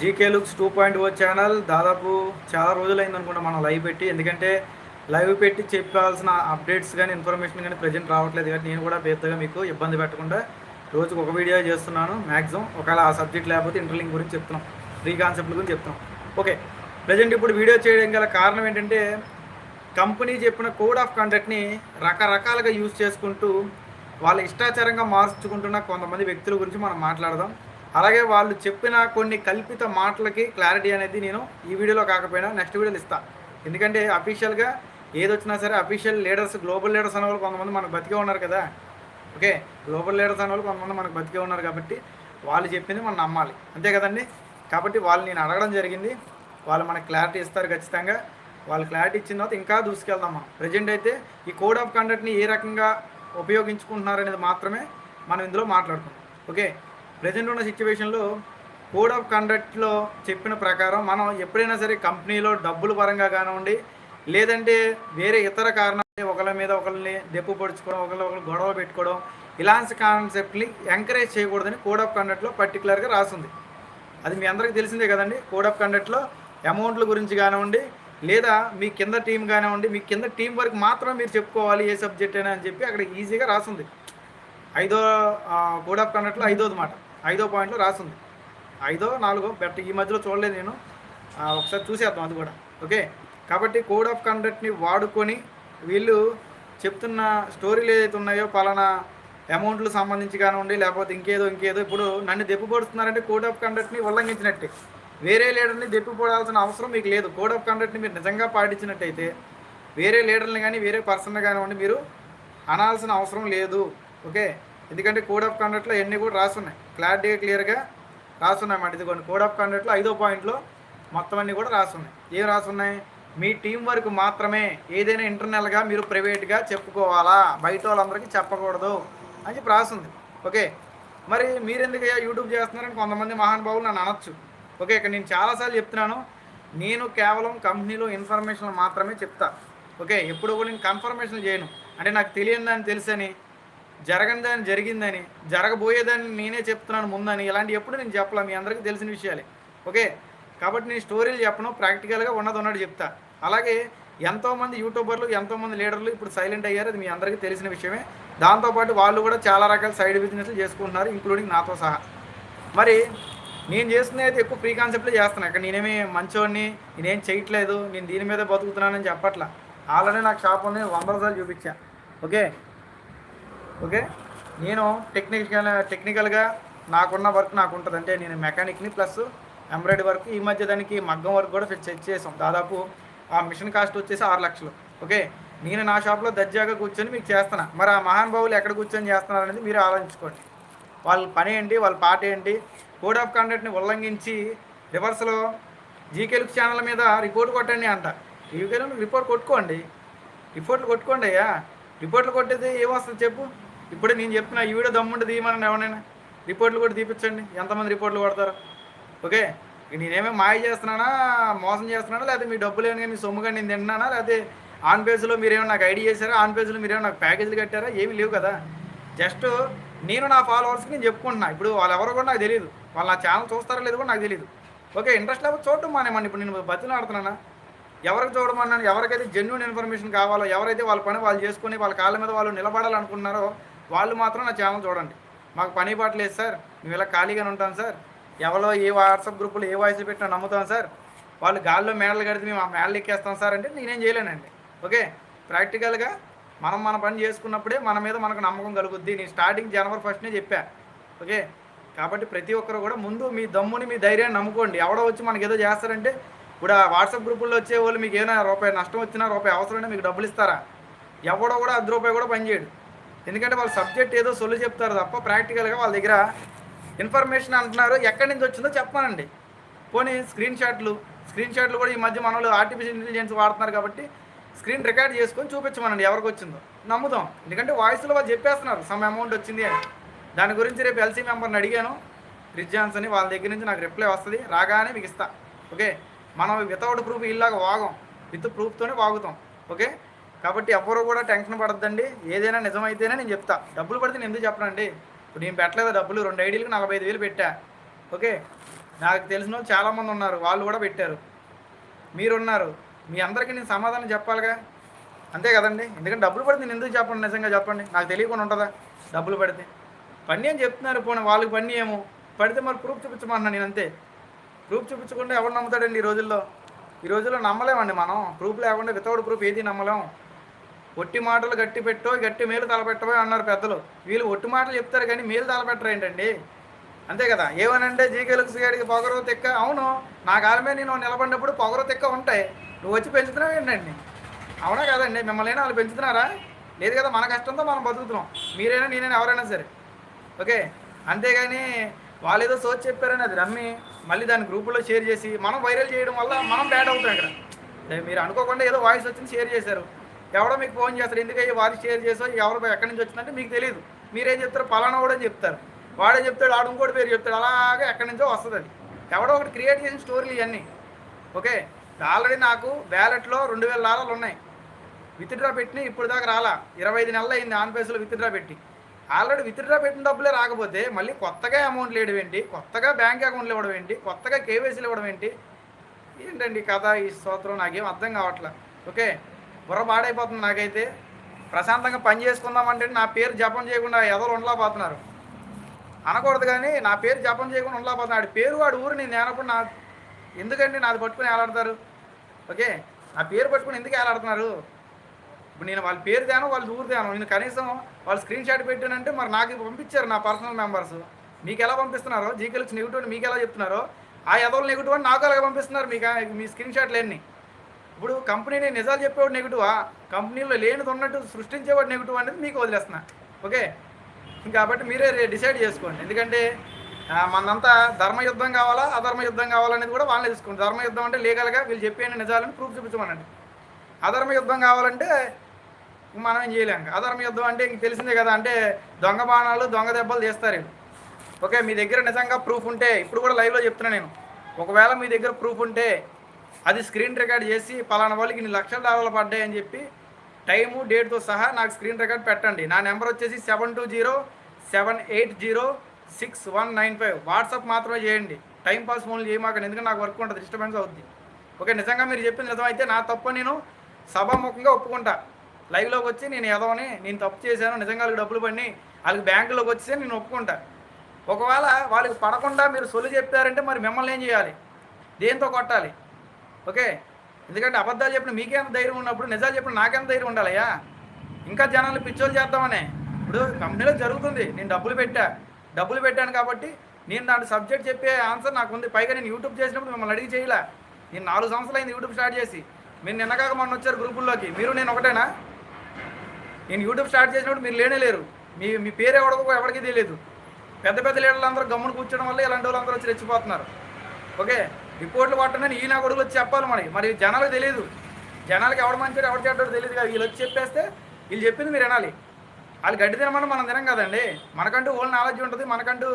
GK looks two point O channel దాదాపు చాలా రోజులైంది అనుకుంటా మనం లైవ్ పెట్టి. ఎందుకంటే లైవ్ పెట్టి చెప్పాల్సిన అప్డేట్స్ కానీ ఇన్ఫర్మేషన్ కానీ ప్రజెంట్ రావట్లేదు. కాబట్టి నేను కూడా పెద్దగా మీకు ఇబ్బంది పెట్టకుండా రోజుకు ఒక వీడియో చేస్తున్నాను మ్యాక్సిమం ఒకవేళ ఆ సబ్జెక్ట్ లేకపోతే ఇంటర్లింక్ గురించి చెప్తున్నాం. ఫ్రీ కాన్సెప్ట్ గురించి చెప్తున్నాం. ఓకే. ప్రజెంట్ ఇప్పుడు వీడియో చేయడం గల కారణం ఏంటంటే కంపెనీ చెప్పిన కోడ్ ఆఫ్ కండక్ట్ని రకరకాలుగా యూజ్ చేసుకుంటూ వాళ్ళ ఇష్టాచారంగా మార్చుకుంటున్న కొంతమంది వ్యక్తుల గురించి మనం మాట్లాడదాం. అలాగే వాళ్ళు చెప్పిన కొన్ని కల్పిత మాటలకి క్లారిటీ అనేది నేను ఈ వీడియోలో కాకపోయినా నెక్స్ట్ వీడియోలో ఇస్తా. ఎందుకంటే అఫీషియల్గా ఏదొచ్చినా సరే అఫీషియల్ లీడర్స్ గ్లోబల్ లీడర్స్ అనే వాళ్ళు కొంతమంది మనకు బతికే ఉన్నారు కదా. ఓకే? గ్లోబల్ లీడర్స్ అనే వాళ్ళు కొంతమంది మనకు బతికే ఉన్నారు కాబట్టి వాళ్ళు చెప్పింది మనం నమ్మాలి. అంతే కదండి? కాబట్టి వాళ్ళు నేను అడగడం జరిగింది. వాళ్ళు మనకు క్లారిటీ ఇస్తారు ఖచ్చితంగా. వాళ్ళు క్లారిటీ ఇచ్చిన తర్వాత ఇంకా దూసుకెళ్దాం మనం. ప్రజెంట్ అయితే ఈ కోడ్ ఆఫ్ కండక్ట్ని ఏ రకంగా ఉపయోగించుకుంటున్నారు అనేది మాత్రమే మనం ఇందులో మాట్లాడుకుందాం. ఓకే? ప్రజెంట్ ఉన్న సిచ్యువేషన్లో కోడ్ ఆఫ్ కండక్ట్లో చెప్పిన ప్రకారం మనం ఎప్పుడైనా సరే కంపెనీలో డబ్బుల పరంగా కానివ్వండి లేదంటే వేరే ఇతర కారణాలు ఒకళ్ళ మీద ఒకరిని దెప్పు పొడుచుకోవడం ఒకళ్ళ ఒకరు గొడవ పెట్టుకోవడం ఇలాంటి కాన్సెప్ట్ని ఎంకరేజ్ చేయకూడదని కోడ్ ఆఫ్ కండక్ట్లో పర్టికులర్గా రాసింది. అది మీ అందరికీ తెలిసిందే కదండి కోడ్ ఆఫ్ కండక్ట్లో అమౌంట్ల గురించి కానివ్వండి లేదా మీ కింద టీం కానివ్వండి మీ కింద టీం వర్క్ మాత్రమే మీరు చెప్పుకోవాలి ఏ సబ్జెక్ట్ అయినా అని చెప్పి అక్కడ ఈజీగా రాసింది. ఐదో కోడ్ ఆఫ్ కండక్ట్లో ఐదోది మాట. ఐదో పాయింట్లో రాసింది. ఐదో నాలుగో బెట్ ఈ మధ్యలో చూడలేదు నేను. ఒకసారి చూసేద్దాం అది కూడా. ఓకే? కాబట్టి కోడ్ ఆఫ్ కండక్ట్ని వాడుకొని వీళ్ళు చెప్తున్న స్టోరీలు ఏదైతే ఉన్నాయో పలానా అమౌంట్లు సంబంధించి కానివ్వండి లేకపోతే ఇంకేదో ఇంకేదో ఇప్పుడు నన్ను దెప్పుపడుతున్నారంటే కోడ్ ఆఫ్ కండక్ట్ని ఉల్లంఘించినట్టే. వేరే లీడర్ని దెప్పిపోడాల్సిన అవసరం మీకు లేదు. కోడ్ ఆఫ్ కండక్ట్ని మీరు నిజంగా పాటించినట్టయితే వేరే లీడర్ని కానీ వేరే పర్సన్ కానివ్వండి మీరు అనాల్సిన అవసరం లేదు. ఓకే? ఎందుకంటే కోడ్ ఆఫ్ కండక్ట్లో ఎన్ని కూడా రాసున్నాయి. క్లారిటీగా క్లియర్గా రాసున్నాయి మాట ఇదిగోండి కోడ్ ఆఫ్ కండక్ట్లో ఐదో పాయింట్లో మొత్తం అన్నీ కూడా రాసున్నాయి. ఏం రాసున్నాయి? మీ టీం వరకు మాత్రమే ఏదైనా ఇంటర్నల్గా మీరు ప్రైవేట్గా చెప్పుకోవాలా? బయట వాళ్ళందరికీ చెప్పకూడదు అని చెప్పి రాసింది. ఓకే? మరి మీరెందుకు యూట్యూబ్ చేస్తున్నారని కొంతమంది మహానుభావులు నన్ను అనొచ్చు. ఓకే? ఇక్కడ నేను చాలాసార్లు చెప్తున్నాను. నేను కేవలం కంపెనీలో ఇన్ఫర్మేషన్ మాత్రమే చెప్తా. ఓకే? ఎప్పుడు కూడా నేను కన్ఫర్మేషన్ చేయను. అంటే నాకు తెలియని తెలుసని జరగనిదని జరిగిందని జరగబోయేదాన్ని నేనే చెప్తున్నాను ముందని ఇలాంటి ఎప్పుడు నేను చెప్పలే? మీ అందరికీ తెలిసిన విషయాలే. ఓకే? కాబట్టి నేను స్టోరీలు చెప్పను ప్రాక్టికల్గా ఉన్నది ఉన్నట్టు చెప్తా. అలాగే ఎంతోమంది యూట్యూబర్లు ఎంతోమంది లీడర్లు ఇప్పుడు సైలెంట్ అయ్యారు అది మీ అందరికీ తెలిసిన విషయమే. దాంతోపాటు వాళ్ళు కూడా చాలా రకాల సైడ్ బిజినెస్లు చేసుకుంటున్నారు ఇంక్లూడింగ్ నాతో సహా. మరి నేను చేస్తుంది అయితే ఎక్కువ ఫ్రీ కాన్సెప్ట్లో చేస్తున్నాను ఇక్కడ నేనేమి మంచోడిని నేనేం చేయట్లేదు నేను దీని మీద బతుకుతున్నానని చెప్పట్లా. ఆల్రెడీ నాకు షాప్ ఉంది వంద రోజులు చూపించా. ఓకే? ఓకే? నేను టెక్నికల్ టెక్నికల్గా నాకున్న వర్క్ నాకు ఉంటుంది అంటే నేను మెకానిక్ని ప్లస్ ఎంబ్రాయిడరీ వర్క్ ఈ మధ్య దానికి మగ్గం వర్క్ కూడా సెట్ చేసాం దాదాపు ఆ మిషన్ కాస్ట్ వచ్చేసి ఆరు లక్షలు. ఓకే? నేను నా షాప్లో దర్జాగా కూర్చొని మీకు చేస్తున్నా. మరి ఆ మహానుభావులు ఎక్కడ కూర్చొని చేస్తున్నారు అనేది మీరు ఆలోచించుకోండి. వాళ్ళ పని ఏంటి? వాళ్ళ పాట ఏంటి? కోడ్ ఆఫ్ కాండక్ట్ని ఉల్లంఘించి రివర్స్లో జీకేలుక్ ఛానల్ మీద రిపోర్ట్ కొట్టండి అంట. ఈ రిపోర్ట్ కొట్టుకోండి. రిపోర్ట్లు కొట్టుకోండి అయ్యా. రిపోర్ట్లు కొట్టేది ఏమొస్తుంది చెప్పు? ఇప్పుడే నేను చెప్తున్నా ఈ వీడియో దమ్ముంటే తీయమని ఎవరైనా రిపోర్ట్లు కూడా తీపించండి ఎంతమంది రిపోర్ట్లు కొడతారు? ఓకే? నేనేమే నేనేమో మాయ చేస్తున్నానా మోసం చేస్తున్నానా లేకపోతే మీ డబ్బులు ఏమైనా మీ సొమ్ముగా నేను తింటున్నానా లేకపోతే ఆన్ పేజ్లో మీరేమో నాకు ఐడి చేశారా? ఆన్ పేజ్లో మీరేమో నాకు ప్యాకేజీలు కట్టారా? ఏమీ లేవు కదా. జస్ట్ నేను నా ఫాలోవర్స్కి నేను చెప్పుకుంటున్నా. ఇప్పుడు వాళ్ళు ఎవరో కూడా నాకు తెలియదు వాళ్ళు నా ఛానల్ చూస్తారో లేదు కూడా నాకు తెలియదు ఓకే? ఇంట్రెస్ట్ లేకపోతే చూడటం మానేమని ఇప్పుడు నేను బతులు ఆడుతున్నానా? ఎవరికి చూడమన్నాను? ఎవరికైతే జెన్యున్ ఇన్ఫర్మేషన్ కావాలో ఎవరైతే వాళ్ళ పని వాళ్ళు చేసుకుని వాళ్ళ కాళ్ళ మీద వాళ్ళు నిలబడాలనుకుంటున్నారో వాళ్ళు మాత్రం నా ఛానల్ చూడండి. మాకు పని పాటలేదు సార్. మేము ఇలా ఖాళీగానే ఉంటాం సార్. ఎవరో ఏ వాట్సాప్ గ్రూపులో ఏ వాయిస్ పెట్టినా నమ్ముతాం సార్. వాళ్ళు గాల్లో మేడలు కడితే మేము ఆ మేడలు ఎక్కేస్తాం సార్ అంటే నేనేం చేయలేనండి. ఓకే? ప్రాక్టికల్గా మనం మన పని చేసుకున్నప్పుడే మన మీద మనకు నమ్మకం కలుగుద్ది. నేను స్టార్టింగ్ జనవరి ఫస్ట్నే చెప్పా. ఓకే? కాబట్టి ప్రతి ఒక్కరు కూడా ముందు మీ దమ్ముని మీ ధైర్యాన్ని నమ్ముకోండి. ఎవడో వచ్చి మనకి ఏదో చేస్తారంటే ఇప్పుడు ఆ వాట్సాప్ గ్రూపుల్లో వచ్చే వాళ్ళు మీకు ఏమైనా రూపాయి నష్టం వచ్చినా రూపాయి అవసరమైనా మీకు డబ్బులు ఇస్తారా? ఎవడో కూడా అర్ధ రూపాయి కూడా పనిచేయడు ఎందుకంటే వాళ్ళు సబ్జెక్ట్ ఏదో సొల్లు చెప్తారు తప్ప ప్రాక్టికల్గా వాళ్ళ దగ్గర ఇన్ఫర్మేషన్ అంటున్నారు. ఎక్కడి నుంచి వచ్చిందో చెప్పానండి. పోనీ స్క్రీన్ షాట్లు స్క్రీన్ షాట్లు కూడా ఈ మధ్య మన ఆర్టిఫిషియల్ ఇంటెలిజెన్స్ వాడుతున్నారు కాబట్టి స్క్రీన్ రికార్డ్ చేసుకొని చూపించమనండి ఎవరికి వచ్చిందో. నమ్ముతాం ఎందుకంటే వాయిస్లో వాళ్ళు చెప్పేస్తున్నారు సమ్ అమౌంట్ వచ్చింది అని. దాని గురించి రేపు ఎల్సీ మెంబర్ని అడిగాను. రిజ్జాన్స్ అని వాళ్ళ దగ్గర నుంచి నాకు రిప్లై వస్తుంది. రాగానే మీకు ఇస్తా. ఓకే? మనం వితౌట్ ప్రూఫ్ ఇల్లాగా వాగం. విత్ ప్రూఫ్తోనే వాగుతాం. ఓకే? కాబట్టి ఎవరు కూడా టెన్షన్ పడద్దండి. ఏదైనా నిజమైతేనే నేను చెప్తా. డబ్బులు పడితే నేను ఎందుకు చెప్పనండి? ఇప్పుడు నేను పెట్టలేదు డబ్బులు? రెండు ఐడీలకు నలభై ఐదు వేలు పెట్టా. ఓకే? నాకు తెలిసిన వాళ్ళు చాలామంది ఉన్నారు. వాళ్ళు కూడా పెట్టారు. మీరున్నారు. మీ అందరికీ నేను సమాధానం చెప్పాలిగా? అంతే కదండి. ఎందుకంటే డబ్బులు పడితే నేను ఎందుకు చెప్పండి నిజంగా చెప్పండి. నాకు తెలియకుండా ఉంటుందా? డబ్బులు పడితే. పని అని చెప్తున్నారు పోనీ వాళ్ళకి పని ఏమో? పడితే మరి ప్రూఫ్ చూపించమన్నా నేను అంతే. ప్రూఫ్ చూపించకుండా ఎవరు నమ్ముతాడండి ఈ రోజుల్లో? ఈ రోజుల్లో నమ్మలేమండి మనం. ప్రూఫ్ లేకుండా వితౌట్ ప్రూఫ్ ఏది నమ్మలేం. ఒట్టి మాటలు గట్టి పెట్టో గట్టి మేలు తలపెట్టవో అన్నారు పెద్దలు. వీళ్ళు ఒట్టి మాటలు చెప్తారు కానీ మేలు తలపెట్టరు ఏంటండి? అంతే కదా? ఏమనంటే జీకెలుక్స్ గాడికి పొగరు తెక్క అవును నా కాలమే నేను నిలబడినప్పుడు పొగరు తెక్క ఉంటాయి. నువ్వు వచ్చి పెంచుతున్నావు ఏంటండి? అవునా కదండి? మిమ్మల్ని వాళ్ళు పెంచుతున్నారా? లేదు కదా మన కష్టంతో మనం బతుకుతున్నాం. మీరైనా నేనైనా ఎవరైనా సరే. ఓకే? అంతేగాని వాళ్ళు ఏదో సోచ్ చెప్పారని అది నమ్మి మళ్ళీ దాన్ని గ్రూపులో షేర్ చేసి మనం వైరల్ చేయడం వల్ల మనం బ్యాడ్ అవుతాం ఇక్కడ. మీరు అనుకోకుండా ఏదో వాయిస్ వచ్చింది షేర్ చేశారు. ఎవడో మీకు ఫోన్ చేస్తారు ఎందుకంటే వారి షేర్ చేసో ఎవరు ఎక్కడి నుంచి వచ్చిందంటే మీకు తెలియదు మీరేం చెప్తారు? పలానా కూడా చెప్తారు. వాడే చెప్తాడు ఆడు ఇంకోటి పేరు చెప్తాడు అలాగే ఎక్కడి నుంచో వస్తుంది అది. ఎవడో ఒకటి క్రియేట్ చేసిన స్టోరీలు ఇవన్నీ. ఓకే? ఆల్రెడీ నాకు వ్యాలెట్లో రెండు వేల లారాలు ఉన్నాయి. విత్డ్రా పెట్టిన ఇప్పుడు దాకా రాలా. ఇరవై ఐదు నెలలు అయింది ఆన్ విత్డ్రా పెట్టి. ఆల్రెడీ విత్డ్రా పెట్టిన డబ్బులే రాకపోతే మళ్ళీ కొత్తగా అమౌంట్ లేడం ఏంటి? కొత్తగా బ్యాంక్ అకౌంట్లు ఇవ్వడం ఏంటి? కొత్తగా కేవైసీలు ఇవ్వడం ఏంటి? ఏంటండి కథ? ఈ స్తోత్రం నాకేం అర్థం కావట్లే. ఓకే? బుర్ర పాడైపోతుంది నాకైతే. ప్రశాంతంగా పని చేసుకుందామంటే నా పేరు జపం చేయకుండా ఎదలు ఉండలేకపోతున్నారు. అనకూడదు కానీ నా పేరు జపం చేయకుండా ఉండలేకపోతున్నా ఆడి పేరు వాడి ఊరు నేను నేనప్పుడు నా ఎందుకండి నాది పట్టుకుని ఏలాడతారు? ఓకే? నా పేరు పట్టుకుని ఎందుకు ఏలాడుతున్నారు? ఇప్పుడు నేను వాళ్ళ పేరు తేను వాళ్ళ ఊరు తేను నేను కనీసం వాళ్ళు స్క్రీన్ షాట్ పెట్టానంటే మరి నాకు పంపించారు నా పర్సనల్ మెంబర్స్ మీకు ఎలా పంపిస్తున్నారో? జీకెల్స్ నెగిటివ్ మీకు ఎలా చెప్తున్నారో? ఆ ఎదవలు నెగిటివ్ అని నాకు అలాగే పంపిస్తున్నారు? మీకు మీ స్క్రీన్ షాట్లు ఎన్ని ఇప్పుడు కంపెనీని నిజాలు చెప్పేవాడు నెగిటివా కంపెనీలో లేనిది ఉన్నట్టు సృష్టించేవాడు నెగిటివ్ అనేది మీకు వదిలేస్తున్నా. ఓకే? కాబట్టి మీరే డిసైడ్ చేసుకోండి. ఎందుకంటే మనంతా ధర్మ యుద్ధం కావాలా అధర్మ యుద్ధం కావాలనేది కూడా వాళ్ళని తీసుకోండి ధర్మ యుద్ధం అంటే లీగల్గా వీళ్ళు చెప్పే నిజాలని ప్రూఫ్ చూపించమనండి. అధర్మ యుద్ధం కావాలంటే మనం ఏం చేయలేం. అధర్మ యుద్ధం అంటే ఇంక తెలిసిందే కదా అంటే దొంగ బాణాలు దొంగ దెబ్బలు తీస్తారు ఓకే? మీ దగ్గర నిజంగా ప్రూఫ్ ఉంటే ఇప్పుడు కూడా లైవ్లో చెప్తున్నా నేను. ఒకవేళ మీ దగ్గర ప్రూఫ్ ఉంటే అది స్క్రీన్ రికార్డ్ చేసి పలానా వాళ్ళకి ఇన్ని లక్షల డాలర్లు పడ్డాయని చెప్పి టైము డేట్తో సహా నాకు స్క్రీన్ రికార్డ్ పెట్టండి. నా నెంబర్ వచ్చేసి seven two zero seven eight zero six one nine five. WhatsApp మాత్రమే చేయండి. టైం పాస్ ఫోన్లు చేయమాకండి. ఎందుకంటే నాకు వర్క్ ఉంటుంది డిస్టర్బెన్స్ అవుద్ది. ఓకే నిజంగా మీరు చెప్పింది నిజమైతే నా తప్పు నేను సభాముఖంగా ఒప్పుకుంటా. లైవ్లోకి వచ్చి నేను ఎదవని నేను తప్పు చేశాను నిజంగా వాళ్ళకి డబ్బులు పడి వాళ్ళకి బ్యాంకులోకి వచ్చి నేను ఒప్పుకుంటా. ఒకవేళ వాళ్ళకి పడకుండా మీరు సొల్లు చెప్పారంటే మరి మిమ్మల్ని ఏం చేయాలి? దేంతో కొట్టాలి? ఓకే? ఎందుకంటే అబద్ధాలు చెప్పిన మీకేంత ధైర్యం ఉన్నప్పుడు నిజాలు చెప్పిన నాకెంత ధైర్యం ఉండాలయ్యా? ఇంకా జనాలు పిచ్చోలు చేద్దామనే. ఇప్పుడు కంపెనీలో జరుగుతుంది. నేను డబ్బులు పెట్టా. డబ్బులు పెట్టాను కాబట్టి నేను దాని సబ్జెక్ట్ చెప్పే ఆన్సర్ నాకు ఉంది పైగా నేను యూట్యూబ్ చేసినప్పుడు మిమ్మల్ని అడిగి చేయలే. నేను నాలుగు సంవత్సరాలు అయింది యూట్యూబ్ స్టార్ట్ చేసి. మీరు నిన్నగాక మొన్న వచ్చారు గ్రూపుల్లోకి. మీరు నేను ఒకటేనా? నేను యూట్యూబ్ స్టార్ట్ చేసినప్పుడు మీరు లేనే లేరు. మీ మీ పేరు ఎవడకో ఎవరికీ తెలియదు. పెద్ద పెద్ద లీడర్లు అందరూ గమ్మును కూర్చోడం వల్ల ఇలాంటి వాళ్ళందరూ వచ్చి రెచ్చిపోతున్నారు. ఓకే? రిపోర్ట్లు పట్టనని ఈయన కొడుకు వచ్చి చెప్పాలి మరి. మరి జనాలకు తెలియదు జనాలకి ఎవడు మంచివాడు ఎవడు చెడ్డాడు తెలియదు కదా వీళ్ళు వచ్చి చెప్పేస్తే వీళ్ళు చెప్పింది మీరు వినాలి. వాళ్ళు గడ్డి తినమని మనం తినం కదండి. మనకంటూ ఓన్ నాలెడ్జ్ ఉంటుంది మనకంటూ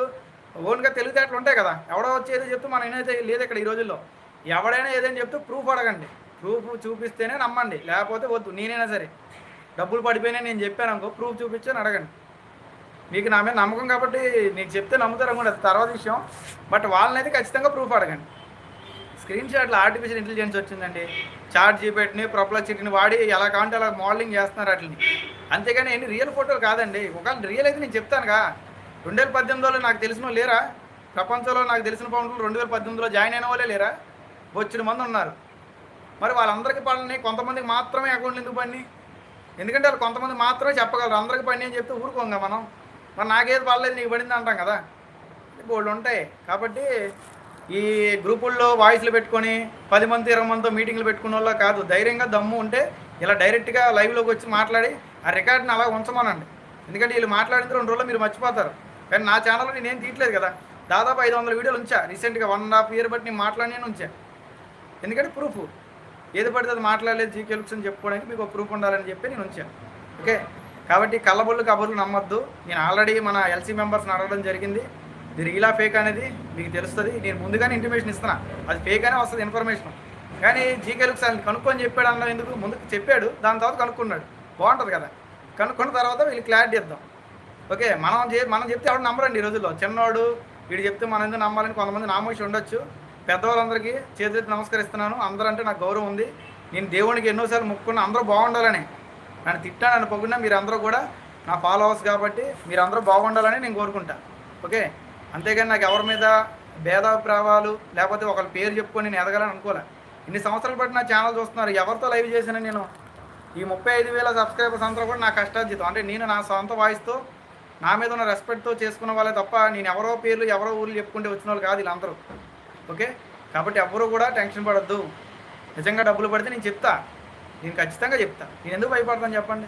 ఓన్గా తెలివితేటలు ఉంటాయి కదా. ఎవడో వచ్చి ఏదో చెప్తూ మనం ఏదైతే లేదు ఇక్కడ ఈ రోజుల్లో. ఎవడైనా ఏదైనా చెప్తే ప్రూఫ్ అడగండి. ప్రూఫ్ చూపిస్తేనే నమ్మండి. లేకపోతే వద్దు నేనైనా సరే. డబ్బులు పడిపోయినా నేను చెప్పాను అనుకో ప్రూఫ్ చూపించని అడగండి. మీకు నా మీద నమ్మకం కాబట్టి నీకు చెప్తే నమ్ముతారు అనుకోండి తర్వాత విషయం. బట్ వాళ్ళనైతే ఖచ్చితంగా ప్రూఫ్ అడగండి. స్క్రీన్ షాట్లో ఆర్టిఫిషియల్ ఇంటెలిజెన్స్ వచ్చిందండి. చార్ట్ జీపీటీని ప్రొప్లెక్సిటీని వాడి ఎలా కావాలంటే అలా మోడలింగ్ చేస్తున్నారు వాటిని. అంతేగాని ఎన్ని రియల్ ఫోటోలు కాదండి. ఒకవేళ రియల్ అయితే నేను చెప్తానుగా. రెండు వేల పద్దెనిమిదిలో నాకు తెలిసిన లేరా? ప్రపంచంలో నాకు తెలిసిన పౌండ్లు రెండు వేల పద్దెనిమిదిలో జాయిన్ అయిన వాళ్ళే లేరా? బొచ్చిన మంది ఉన్నారు. మరి వాళ్ళందరికీ పడని కొంతమందికి మాత్రమే అకౌంట్లు ఎందుకు పడినాయి? ఎందుకంటే వాళ్ళు కొంతమంది మాత్రమే చెప్పగలరు. అందరికి పడినాయి అని చెప్తే ఊరుకోంగా మనం. మరి నాకేది పడలేదు నీకు పడింది అంటాం కదా. బోళ్ళు ఉంటాయి. కాబట్టి ఈ గ్రూపుల్లో వాయిస్లు పెట్టుకొని పది మంది ఇరవై మందితో మీటింగ్లు పెట్టుకున్న వాళ్ళ కాదు. ధైర్యంగా దమ్ము ఉంటే ఇలా డైరెక్ట్గా లైవ్లోకి వచ్చి మాట్లాడి ఆ రికార్డ్ని అలా ఉంచమనండి. ఎందుకంటే వీళ్ళు మాట్లాడిన రెండు రోజులు మీరు మర్చిపోతారు. కానీ నా ఛానల్లో నేనేం తీయట్లేదు కదా. దాదాపు ఐదు వందల వీడియోలు ఉంచా. రీసెంట్గా వన్ అండ్ హాఫ్ ఇయర్ బట్టి నేను మాట్లాడి ఉంచా. ఎందుకంటే ప్రూఫ్. ఏది పడితే అది మాట్లాడలేదు జీకే లుక్స్ అని చెప్పుకోవడానికి మీకు ఒక ప్రూఫ్ ఉండాలని చెప్పి నేను ఉంచాను ఓకే? కాబట్టి కళ్ళబొళ్ళు కబుర్లు నమ్మొద్దు. నేను ఆల్రెడీ మన ఎల్సీ మెంబర్స్ని అడగడం జరిగింది. ఇది రీలా ఫేక్ అనేది మీకు తెలుస్తుంది. నేను ముందుగానే ఇంటిమేషన్ ఇస్తున్నా. అది ఫేక్ అనే వస్తుంది ఇన్ఫర్మేషన్ కానీ జీకే లుక్స్ ఆయన కనుక్కొని చెప్పాడు అన్న ఎందుకు? ముందుకు చెప్పాడు దాని తర్వాత కనుక్కున్నాడు. బాగుంటుంది కదా. కనుక్కున్న తర్వాత వీళ్ళు క్లారిటీ ఇద్దాం. ఓకే మనం చే మనం చెప్తే ఎవరు నమ్మరండి ఈ రోజుల్లో. చిన్నవాడు వీడు చెప్తే మనం ఎందుకు నమ్మాలని కొంతమంది నామోషి ఉండొచ్చు. పెద్దవాళ్ళందరికీ చేతులెత్తి నమస్కరిస్తున్నాను. అందరూ అంటే నాకు గౌరవం ఉంది. నేను దేవునికి ఎన్నోసార్లు మొక్కుకున్నా అందరూ బాగుండాలని. నన్ను తిట్టా నన్ను పొగిడినా మీరందరూ కూడా నా ఫాలోవర్స్ కాబట్టి మీరందరూ బాగుండాలని నేను కోరుకుంటా. ఓకే? అంతేగాని నాకు ఎవరి మీద భేదాభిప్రాయాలు లేకపోతే ఒకరి పేరు చెప్పుకొని నేను ఎదగాలని అనుకోలే. ఇన్ని సంవత్సరాలు బట్టి నా ఛానల్ చూస్తున్నారు ఎవరితో లైవ్ చేశాను నేను? ఈ ముప్పై ఐదు వేల సబ్స్క్రైబర్స్ అంతా కూడా నా కష్టార్జితం. అంటే నేను నా సొంత వాయిస్తో నా మీద ఉన్న రెస్పెక్ట్తో చేసుకున్న వాళ్ళే తప్ప నేను ఎవరో పేర్లు ఎవరో ఊర్లు చెప్పుకుంటే వచ్చిన వాళ్ళు కాదు వీళ్ళందరూ. ఓకే? కాబట్టి ఎవరు కూడా టెన్షన్ పడద్దు. నిజంగా డబ్బులు పడితే నేను చెప్తా. నేను ఖచ్చితంగా చెప్తా. నేను ఎందుకు భయపడతాను చెప్పండి?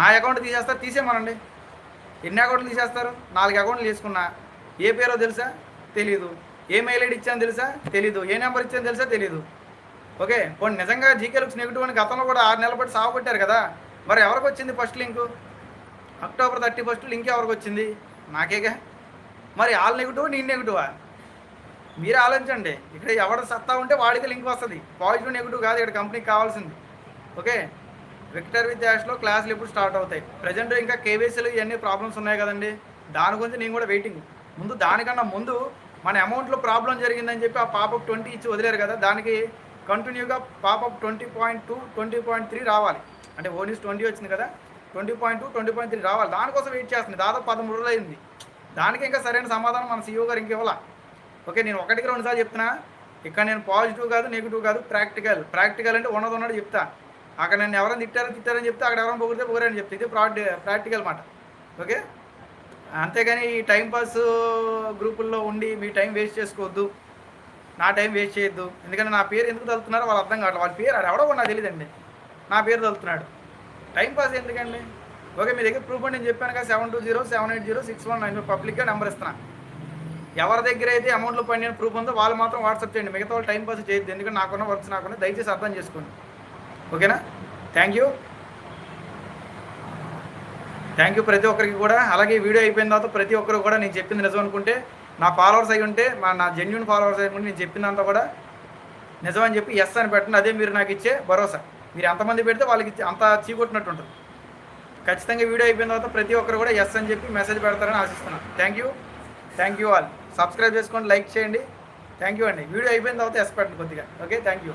నా అకౌంట్ తీసేస్తారు తీసేమనండి ఎన్ని అకౌంట్లు తీసేస్తారు? నాలుగు అకౌంట్లు తీసుకున్నా. ఏ పేరో తెలుసా? తెలీదు. ఏ మెయిల్ ఐడి ఇచ్చాను తెలుసా? తెలీదు. ఏ నెంబర్ ఇచ్చాను తెలుసా? తెలీదు. ఓకే పోనీ నిజంగా జీకే లుక్స్ నెగిటివ్ అని గతంలో కూడా ఆరు నెలల పాటు సాగుకొట్టారు కదా? మరి ఎవరికి వచ్చింది first link October thirty first link ఎవరికి వచ్చింది? నాకేగా? మరి ఆల్ నెగిటివ్ నేను నెగిటివా మీరు ఆలోచించండి. ఇక్కడ ఎవడ సత్తా ఉంటే వాడికి లింక్ వస్తుంది. పాజిటివ్ నెగిటివ్ కాదు ఇక్కడ కంపెనీకి కావాల్సింది. ఓకే? విక్టర్ విత్ యాష్లో క్లాసులు ఎప్పుడు స్టార్ట్ అవుతాయి. ప్రజెంట్ ఇంకా కేవీసీలు ఇవన్నీ ప్రాబ్లమ్స్ ఉన్నాయి కదండి. దాని గురించి నేను కూడా వెయిటింగ్ ముందు దానికన్నా ముందు మన అమౌంట్లో ప్రాబ్లం జరిగిందని చెప్పి ఆ పాపప్ ట్వంటీ ఇచ్చి వదిలేరు కదా దానికి కంటిన్యూగా popup twenty point two twenty point three రావాలి. అంటే ఓనీస్ ట్వంటీ వచ్చింది కదా twenty point two twenty point three రావాలి. దానికోసం వెయిట్ చేస్తుంది. దాదాపు పదమూడు రోజులు అయింది. దానికి ఇంకా సరైన సమాధానం మన సీఈఓ గారు ఇంక ఇవ్వాల? ఓకే నేను ఒకటికి రెండుసార్లు చెప్తున్నా. ఇక్కడ నేను పాజిటివ్ కాదు నెగిటివ్ కాదు ప్రాక్టికల్. ప్రాక్టికల్ అంటే ఉన్నది ఉన్నది చెప్తా. అక్కడ నన్ను ఎవరైనా తిట్టారో తిట్టారని చెప్తే అక్కడ ఎవరైనా పొగిడితే పొగరని చెప్తే. ఇది ప్రాక్టి ప్రాక్టికల్ మాట. ఓకే? అంతేగాని ఈ టైం పాస్ గ్రూపుల్లో ఉండి మీ టైం వేస్ట్ చేసుకోవద్దు. నా టైం వేస్ట్ చేయొద్దు. ఎందుకంటే నా పేరు ఎందుకు తలుతున్నారో వాళ్ళు అర్థం కావట్లేదు వాళ్ళ పేరు ఎవడో నాకు తెలియదండి నా పేరు తలుతున్నాడు టైం పాస్ ఎందుకండి? ఓకే మీ దగ్గర ప్రూఫ్ నేను చెప్పాను కదా seven two zero seven eight zero six one nine పబ్లిక్గా నెంబర్ ఇస్తున్నా. ఎవరి దగ్గర అయితే అమౌంట్లో పడిన ప్రూఫ్ ఉందో వాళ్ళు మాత్రం వాట్సాప్ చేయండి. మిగతా వాళ్ళు టైం పాస్ చేయొద్దు. ఎందుకంటే నాకున్న వర్క్స్ నాకున్న దయచేసి అర్థం చేసుకోండి. ఓకేనా? థ్యాంక్ యూ థ్యాంక్ యూ ప్రతి ఒక్కరికి కూడా. అలాగే వీడియో అయిపోయిన తర్వాత ప్రతి ఒక్కరు కూడా నేను చెప్పింది నిజం అనుకుంటే నా ఫాలోవర్స్ అయి ఉంటే మా నా జెన్యున్ ఫాలోవర్స్ అయి ఉంటే నేను చెప్పిందంతా కూడా నిజం అని చెప్పి ఎస్ అని పెట్టండి. అదే మీరు నాకు ఇచ్చే భరోసా. మీరు ఎంతమంది పెడితే వాళ్ళకి అంత చీకొట్టినట్టు ఉంటుంది. ఖచ్చితంగా వీడియో అయిపోయిన తర్వాత ప్రతి ఒక్కరు కూడా ఎస్ అని చెప్పి మెసేజ్ పెడతారని ఆశిస్తున్నాను. Thank you thank you all subscribe చేసుకోండి లైక్ చేయండి. థ్యాంక్ యూ అండి. వీడియో అయిపోయిన తర్వాత ఎస్ పెట్టండి కొద్దిగా. Okay thank you